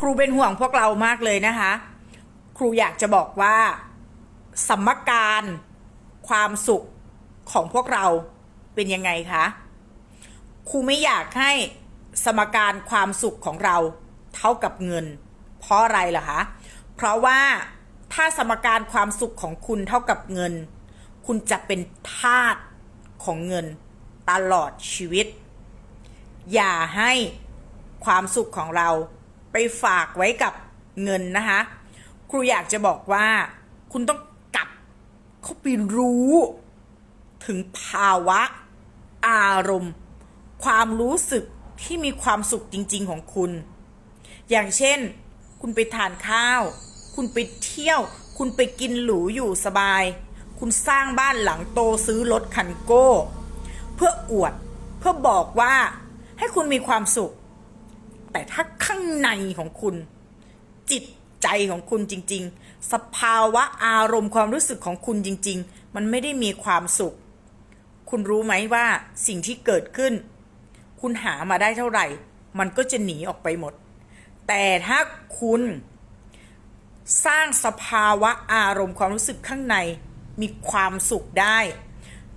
ครูเป็นห่วงพวกเรามากเลยนะคะ ครูอยากจะบอกว่าสมการความสุขของพวกเราเป็นยังไงคะ ครูไม่อยากให้สมการความสุขของเราเท่ากับเงิน เพราะอะไรล่ะคะ เพราะว่าถ้าสมการความสุขของคุณเท่ากับเงิน คุณจะเป็นทาสของเงินตลอดชีวิต อย่าให้ความสุขของเรา ไปฝากไว้กับเงินนะคะ ครูอยากจะบอกว่าคุณต้องกลับเข้าไปรู้ถึงภาวะอารมณ์ ความรู้สึกที่มีความสุขจริง ๆ ของคุณ อย่างเช่น คุณไปทานข้าว คุณไปเที่ยว คุณไปกินหรูอยู่สบาย คุณสร้างบ้านหลังโตซื้อรถคันโก้ เพื่ออวด เพื่อบอกว่าให้คุณมีความสุข แต่ถ้าข้างในของคุณ จิตใจของคุณจริง ๆ สภาวะอารมณ์ความรู้สึกของคุณจริง ๆ มันไม่ได้มีความสุข คุณรู้ไหมว่าสิ่งที่เกิดขึ้น คุณหามาได้เท่าไหร่ มันก็จะหนีออกไปหมด แต่ถ้าคุณสร้างสภาวะอารมณ์ความรู้สึกข้างในมีความสุขได้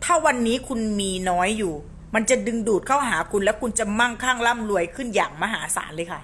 ถ้าวันนี้คุณมีน้อยอยู่ มันจะดึงดูดเข้าหาคุณและคุณจะมั่งคั่งร่ำรวยขึ้นอย่างมหาศาลเลยค่ะ